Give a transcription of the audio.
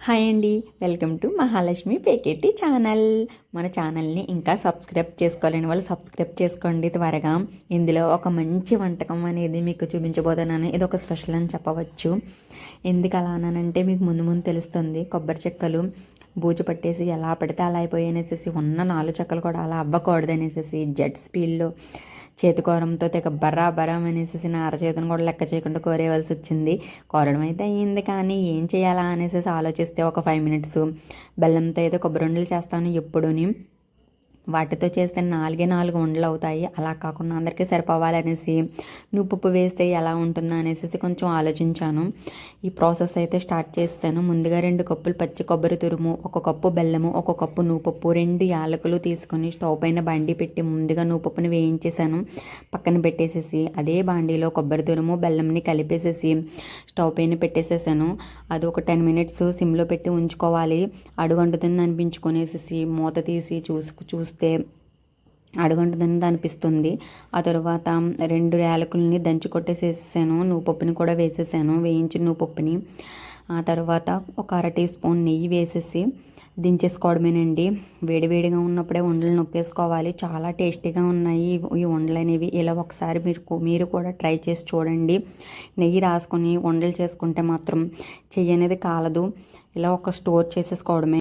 Hi అండి. Welcome to Mahalakshmi Peketi channel. మన ఛానల్ని ఇంకా సబ్స్క్రైబ్ చేసుకోలేని వాళ్ళు సబ్స్క్రైబ్ చేసుకోండి త్వరగా. ఇందులో ఒక మంచి వంటకం అనేది మీకు చూపించబోతున్నాను. ఇది ఒక స్పెషల్ అని చెప్పవచ్చు. ఎందుకు అలా అన్నానంటే మీకు ముందు ముందు తెలుస్తుంది. కొబ్బరి చెక్కలు బూజు పట్టేసి ఎలా పడితే అలా అయిపోయి అనేసి ఉన్న నాలుగు చెక్కలు కూడా అలా అవ్వకూడదు అనేసి జెట్ స్పీడ్లో చేతికోరంతో తెగ బర్రా బరం అనేసి నా అరచేతిని కూడా లెక్క చేయకుండా కోరేవలసి వచ్చింది. కోరడం అయితే అయ్యింది కానీ ఏం చేయాలా అనేసి ఆలోచిస్తే ఒక ఫైవ్ మినిట్స్ బెల్లంతో అయితే కొబ్బరి ఉండలు చేస్తాను ఎప్పుడుని. వాటితో చేస్తే నాలుగే నాలుగు ఉండలు అవుతాయి. అలా కాకుండా అందరికీ సరిపోవాలనేసి నువ్వు వేస్తే ఎలా ఉంటుందో అనేసి కొంచెం ఆలోచించాను. ఈ ప్రాసెస్ అయితే స్టార్ట్ చేస్తాను. ముందుగా రెండు కప్పులు పచ్చి కొబ్బరి తురుము ఒక కప్పు బెల్లము ఒక కప్పు నూపప్పు రెండు యాలకులు తీసుకొని స్టవ్ పైన బండి పెట్టి ముందుగా నువ్వుపప్పుని వేయించేసాను పక్కన పెట్టేసేసి అదే బాండీలో కొబ్బరి తురుము బెల్లంని కలిపేసేసి స్టవ్ పైన పెట్టేసేసాను. అది ఒక టెన్ మినిట్స్ సిమ్లో పెట్టి ఉంచుకోవాలి. అడుగంటుతుంది అనిపించుకునేసేసి మూత తీసి చూసు చూస్తూ చూస్తే అడుగంటుందని అనిపిస్తుంది ఆ తర్వాత రెండు యాలకుల్ని దంచి కొట్టేసేసాను. నువ్వు పప్పుని కూడా వేసేసాను. వేయించిన నువ్వు పప్పుని ఆ తర్వాత ఒక అర టీ స్పూన్ నెయ్యి వేసేసి దించేసుకోవడమేనండి. వేడివేడిగా ఉన్నప్పుడే వండలు నొక్కేసుకోవాలి. చాలా టేస్టీగా ఉన్నాయి. ఈ వండలు అనేవి ఇలా ఒకసారి మీరు మీరు కూడా ట్రై చేసి చూడండి. నెయ్యి రాసుకొని వండలు చేసుకుంటే మాత్రం చెయ్యి అనేది కాలదు. ఇలా ఒక స్టోర్ చేసేసుకోవడమే